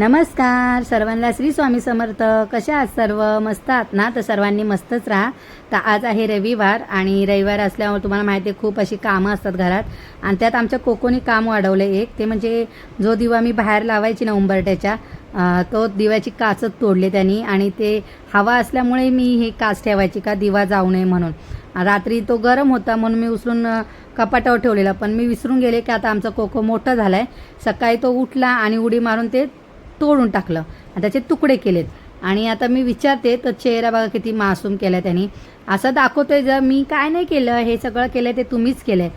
नमस्कार. सर्वांना श्री स्वामी समर्थ. कशा आहात सर्व? मस्त आहात ना? तर सर्वांनी मस्तच राहा. तर आज आहे रविवार आणि रविवार असल्यामुळे तुम्हाला माहिती आहे खूप अशी कामं असतात घरात. आणि त्यात आमच्या कोकोनी काम वाढवलं एक. ते म्हणजे जो दिवा मी बाहेर लावायची ना उंबरट्याच्या तो दिव्याची काचच तोडले त्यांनी. आणि ते हवा असल्यामुळे मी हे काच ठेवायची का दिवा जाऊ नये म्हणून. रात्री तो गरम होता म्हणून मी उचलून कपाटावर ठेवलेला. पण मी विसरून गेले की आता आमचा कोको मोठा झाला आहे सकाळी तो उठला आणि उडी मारून ते तोडून टाकलं. आणि त्याचे तुकडे केलेत. आणि आता मी विचारते तर चेहरा बघा किती मासूम केला त्यांनी. असं दाखवतोय जर मी काय नाही केलं हे सगळं केलं ते तुम्हीच केलंय.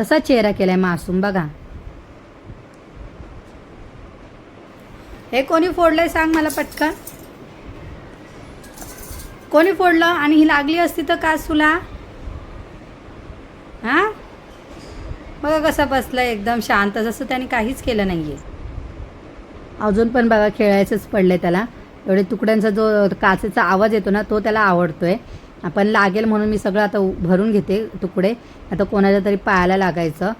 तसा चेहरा केलाय मासूम बघा. हे कोणी फोडलंय सांग मला पटकन. कोणी फोडलं आणि ही लागली असती तर का तुला हा? बघा कसा बसलाय एकदम शांत जसं त्याने काहीच केलं नाहीये. अजून पण बघा खेळायचंच पडलंय त्याला. एवढे तुकड्यांचा जो काचेचा आवाज येतो ना तो त्याला आवडतोय. आपण लागेल म्हणून मी सगळं आता उ- भरून घेते तुकडे. आता कोणाच्या तरी पायाला लागायचं.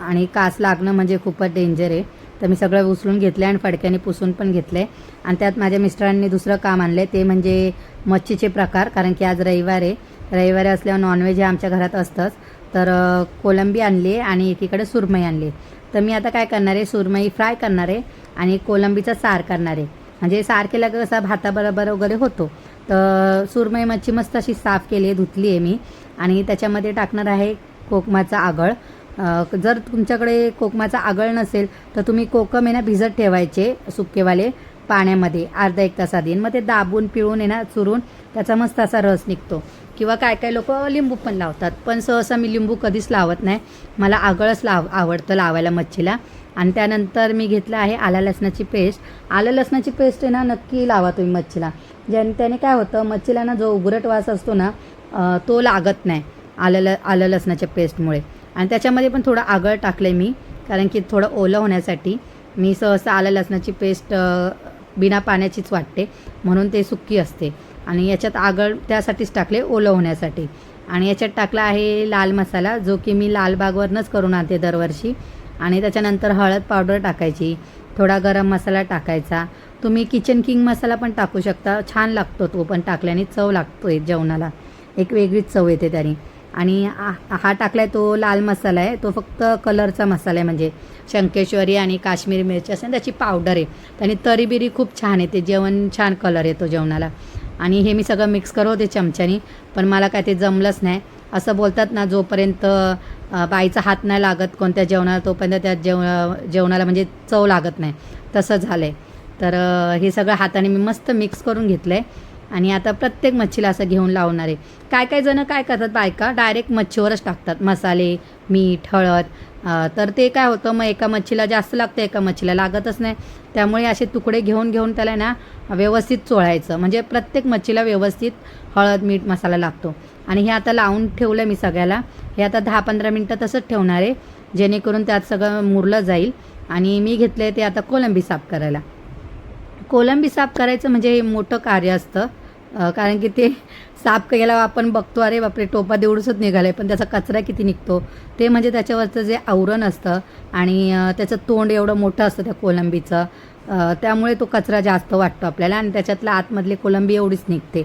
आणि काच लागणं म्हणजे खूपच डेंजर आहे. तर मी सगळं उचलून घेतलं आणि फडक्याने पुसून पण घेतले आणि त्यात माझ्या मिस्टरांनी दुसरं काम आणलं ते म्हणजे मच्छीचे प्रकार. कारण की आज रविवार आहे. रविवारी असल्यावर नॉनव्हेज हे आमच्या घरात असतंच. तर कोलंबी आणली आणि एकीकडे सुरमई आणली. तर मी आता काय करणार आहे? सुरमई फ्राय करणार आहे आणि कोलंबीचा सार करणार आहे. म्हणजे सार केला कसा भाताबरोबर वगैरे होतो. तर सुरमई मच्छी मस्त अशी साफ केली आहे धुतली आहे मी. आणि त्याच्यामध्ये टाकणार आहे कोकमाचा आगळ. जर तुमच्याकडे कोकमाचा आगळ नसेल तर तुम्ही कोकम आहे ना भिजत ठेवायचे सुकेवाले पाण्यामध्ये अर्धा एक तासा देईन मग ते दाबून पिळून आहे ना चुरून त्याचा मस्त असा रस निघतो. किंवा काय काय लोक लिंबू पण लावतात. पण सहसा मी लिंबू कधीच लावत नाही. मला आगळच लाव आवडतं लावायला मच्छीला. आणि त्यानंतर मी घेतलं आहे आला लसणाची पेस्ट. आलं लसणाची पेस्ट आहे ना नक्की लावा तुम्ही मच्छीला. ज्याने त्याने काय होतं मच्छीला ना जो उघरट वास असतो ना तो लागत नाही आलं ल आलं लसणाच्या पेस्टमुळे. आणि त्याच्यामध्ये पण थोडं आगळ टाकलं आहे मी कारण की थोडं ओलं होण्यासाठी. मी सहसा आलं लसणाची पेस्ट बिना पाण्याचीच वाटते. म्हणून ते सुक्की असते. आणि याच्यात आगळ त्यासाठीच टाकले ओलं होण्यासाठी. आणि याच्यात टाकला आहे लाल मसाला जो की मी लालबागवरनंच करून आणते दरवर्षी. आणि त्याच्यानंतर हळद पावडर टाकायची थोडा गरम मसाला टाकायचा. तुम्ही किचन किंग मसाला पण टाकू शकता. छान लागतो तो पण टाकल्याने चव लागतो आहे जेवणाला. एक वेगळीच चव येते त्याने. आणि आ- हा टाकलाय तो लाल मसाला आहे. तो फक्त कलरचा मसाला आहे म्हणजे शंकेश्वरी आणि काश्मीरी मिरची असेल त्याची पावडर आहे. त्याने तरी बिरी खूप छान येते जेवण छान कलर येतो जेवणाला. आणि हे मी सगळं मिक्स करवते चमच्यानी पण मला काय ते जमलंच नाही. असं बोलतात ना जोपर्यंत बाईचा हात नाही लागत कोणत्या जेवणाला तोपर्यंत त्या जेव जेवणाला म्हणजे चव लागत नाही. तसं झालं आहे तर हे सगळं हाताने मी मस्त मिक्स करून घेतलं आहे आणि आता प्रत्येक मच्छीला असं घेऊन लावणार आहे. काय काय जणं काय करतात बायका? डायरेक्ट मच्छीवरच टाकतात. मसाले मीठ हळद तर ते काय होतं मग एका मच्छीला जास्त लागतं एका मच्छीला लागतच नाही. त्यामुळे असे तुकडे घेऊन घेऊन त्याला ना व्यवस्थित चोळायचं. म्हणजे प्रत्येक मच्छीला व्यवस्थित हळद मीठ मसाला लागतो. आणि हे आता लावून ठेवलं मी सगळ्याला. हे आता दहा पंधरा मिनटं तसंच ठेवणार आहे जेणेकरून त्यात सगळं मुरलं जाईल. आणि मी घेतलं ते आता कोलंबी साफ करायला. कोलंबी साफ करायचं म्हणजे हे मोठं कार्य असतं. कारण की ते साफ केल्यावर आपण बघतो अरे बापरे टोपा देवढूसच निघालं आहे पण त्याचा कचरा किती निघतो? ते म्हणजे त्याच्यावरचं जे आवरण असतं आणि त्याचं तोंड एवढं मोठं असतं त्या कोलंबीचं त्यामुळे तो कचरा जास्त वाटतो आपल्याला आणि त्याच्यातला आतमधली कोलंबी एवढीच निघते.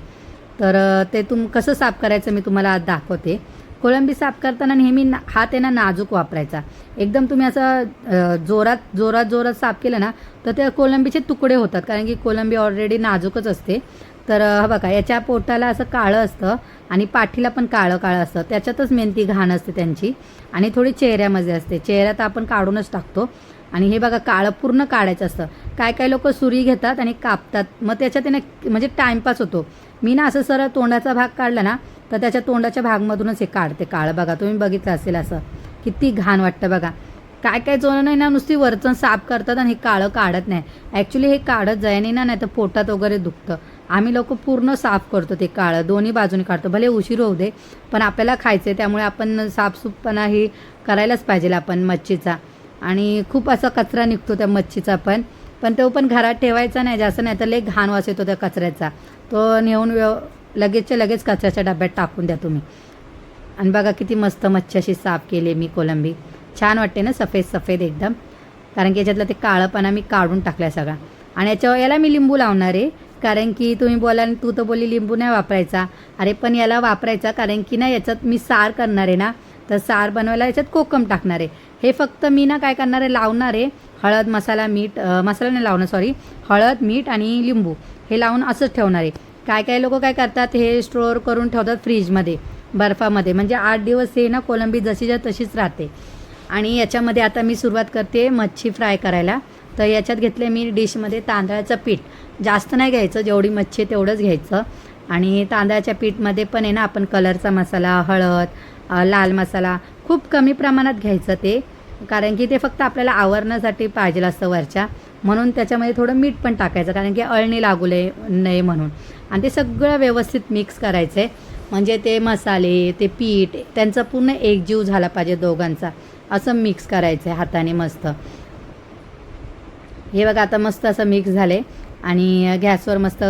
तर ते तुम कसं साफ करायचं मी तुम्हाला आज दाखवते. कोळंबी साफ करताना नेहमी ना हात आहे ना नाजूक वापरायचा. एकदम तुम्ही असं जोरात जोरात जोरात साफ केलं ना तर त्या कोलंबीचे तुकडे होतात कारण की कोलंबी ऑलरेडी नाजूकच असते. तर हा बघा याच्या पोटाला असं काळं असतं आणि पाठीला पण काळं काळं असतं. त्याच्यातच मेहनती घाण असते त्यांची आणि थोडी चेहऱ्यामध्ये असते. चेहऱ्यात आपण काढूनच टाकतो. आणि हे बघा काळं पूर्ण काढायचं असतं. काय काय लोक सुरी घेतात आणि कापतात. मग त्याच्यात आहे ना म्हणजे टाईमपास होतो. मी ना असं सरळ तोंडाचा भाग काढला ना तर त्याच्या तोंडाच्या भागमधूनच हे काढते काळं. बघा तुम्ही बघितलं असेल असं. किती घाण वाटतं बघा. काय काय जण नाही ना नुसती वरचं साफ करतात आणि हे काळं काढत नाही. ॲक्च्युली हे काढत जायने ना नाही तर पोटात वगैरे दुखतं. आम्ही लोक पूर्ण साफ करतो ते काळं दोन्ही बाजूने काढतो. भले उशीर होऊ दे पण आपल्याला खायचं आहे त्यामुळे आपण साफसूफपणा ही करायलाच पाहिजे आपण मच्छीचा. आणि खूप असा कचरा निघतो त्या मच्छीचा पण पण तो पण घरात ठेवायचा नाही जास्त नाही तर लई घाण वास येतो त्या कचऱ्याचा. तो नेऊन व्यव लगेचच्या लगेच कचऱ्याच्या डब्यात टाकून द्या तुम्ही. आणि बघा किती मस्त मच्छी अशी साफ केली मी कोलंबी. छान वाटते ना सफेद सफेद एकदम. कारण की याच्यातलं ते काळंपणा मी काढून टाकला सगळा. आणि याच्यावर याला मी लिंबू लावणार आहे. कारण की तुम्ही बोलाल तू तर बोलली लिंबू नाही वापरायचा. अरे पण याला वापरायचा कारण की ना याच्यात मी सार करणार आहे ना तर सार बनवायला याच्यात कोकम टाकणार आहे. हे फक्त मी ना काय करणार आहे लावणार आहे हळद मसाला मीठ मसाला नाही लावणं सॉरी हळद मीठ आणि लिंबू हे लावून असंच ठेवणार आहे. काय काय लोक काय करतात हे स्टोअर करून ठेवतात फ्रीजमध्ये बर्फामध्ये. म्हणजे आठ दिवस हे ना कोलंबी जशीच्या तशीच राहते. आणि याच्यामध्ये आता मी सुरुवात करते मच्छी फ्राय करायला. तर याच्यात घेतले मी डिशमध्ये तांदळाचं पीठ. जास्त नाही घ्यायचं जेवढी मच्छी आहे तेवढंच घ्यायचं. आणि तांदळाच्या पीठमध्ये पण आहे ना आपण कलरचा मसाला हळद लाल मसाला खूप कमी प्रमाणात घ्यायचं ते. कारण की ते फक्त आपल्याला आवरण्यासाठी पाहिजे असतं वरच्या. म्हणून त्याच्यामध्ये थोडं मीठ पण टाकायचं कारण की अळणी लागू नये नये म्हणून. आणि ते सगळं व्यवस्थित मिक्स करायचं आहे म्हणजे ते मसाले ते पीठ त्यांचा पूर्ण एकजीव झाला पाहिजे दोघांचा. असं मिक्स करायचं आहे हाताने मस्त. हे बघा आता मस्त असं मिक्स झाले आणि गॅसवर मस्त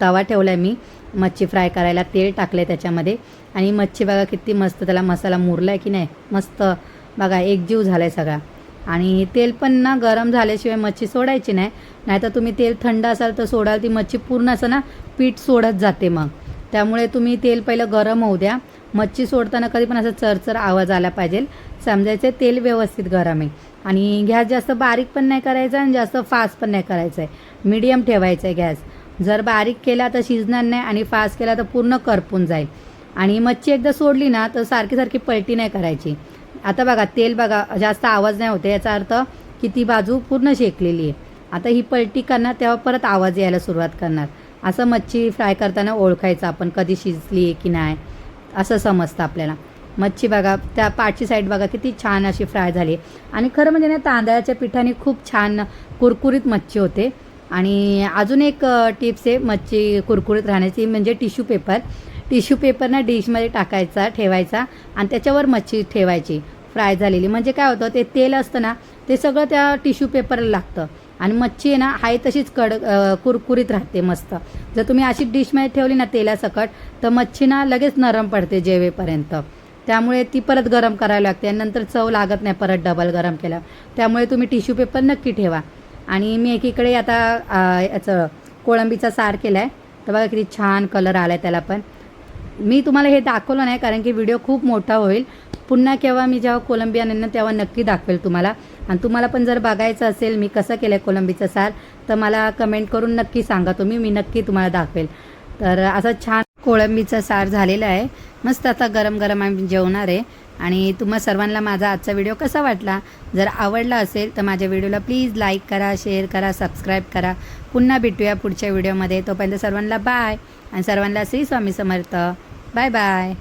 तवा ठेवला आहे मी. मच्छी फ्राय करायला तेल टाकलं आहे त्याच्यामध्ये. आणि मच्छी बघा किती मस्त त्याला मसाला मुरला आहे की नाही. मस्त बघा एकजीव झाला आहे सगळा. आणि तेल पण ना गरम झाल्याशिवाय मच्छी सोडायची नाही. नाहीतर तुम्ही तेल थंड असाल तर सोडाल ती मच्छी पूर्ण असं ना पीठ सोडत जाते मग. त्यामुळे तुम्ही तेल पहिलं गरम होऊ द्या. मच्छी सोडताना कधी पण असं चरचर आवाज आला पाहिजे. समजायचं तेल व्यवस्थित गरम आहे. आणि गॅस जास्त बारीक पण नाही करायचा आणि जास्त फास्ट पण नाही करायचं आहे मीडियम ठेवायचं आहे गॅस. जर बारीक केला तर शिजणार नाही आणि फास्ट केला तर पूर्ण करपून जाईल. आणि मच्छी एकदा सोडली ना तर सारखी सारखी पलटी नाही करायची. आता बघा तेल बघा जास्त आवाज नाही होते याचा अर्थ की ती बाजू पूर्ण शेकलेली आहे. आता ही पलटी करणार तेव्हा परत आवाज यायला सुरुवात करणार. असं मच्छी फ्राय करताना ओळखायचं आपण कधी शिजली आहे की नाही असं समजतं आपल्याला. मच्छी बघा त्या पाठची साईड बघा किती छान अशी फ्राय झाली. आणि खरं म्हणजे ना तांदळाच्या पिठाने खूप छान कुरकुरीत मच्छी होते. आणि अजून एक टिप्स आहे मच्छी कुरकुरीत राहण्याची म्हणजे टिश्यू पेपर टिश्यू पेपर ना डिशमध्ये टाकायचा ठेवायचा आणि त्याच्यावर मच्छी ठेवायची. फ्राय झालेली. म्हणजे काय होतं ते तेल असतं ना ते सगळं त्या टिश्यू पेपरला लागतं. आणि मच्छी आहे ना आहे तशीच कड कुरकुरीत राहते मस्त. जर तुम्ही अशी डिशमध्ये ठेवली ना तेलासकट तर मच्छी ना लगेच नरम पडते जेवेपर्यंत. त्यामुळे ती परत गरम करायला लागते आणि नंतर चव लागत नाही परत डबल गरम केल्या त्यामुळे तुम्ही टिश्यू पेपर नक्की ठेवा. आणि मी एकीकडे आता याचं कोळंबीचा सार केला आहे तर बघा किती छान कलर आला आहे त्याला पण. मी तुम्हाला हे दाखवलं नाही कारण की व्हिडिओ खूप मोठा होईल. पुन्हा केव्हा मी जेव्हा कोलंबिया आणेन तेव्हा नक्की दाखवेल तुम्हाला. आणि तुम्हाला पण जर बघायचं असेल मी कसं केलं आहे कोलंबीचं सार तर मला कमेंट करून नक्की सांगा तुम्ही मी नक्की तुम्हाला दाखवेल. तर असं छान कोळंबीचा सार झालेला आहे. मस्त आता गरम गरम आम्ही जेवणार आहे. आणि तुम्हा सर्वांना माझा आजचा व्हिडिओ कसा वाटला? जर आवडला असेल तर माझ्या व्हिडिओला प्लीज लाईक करा शेअर करा सबस्क्राईब करा. पुन्हा भेटूया पुढच्या व्हिडिओमध्ये तोपर्यंत सर्वांना बाय आणि सर्वांना श्री स्वामी समर्थ. Bye bye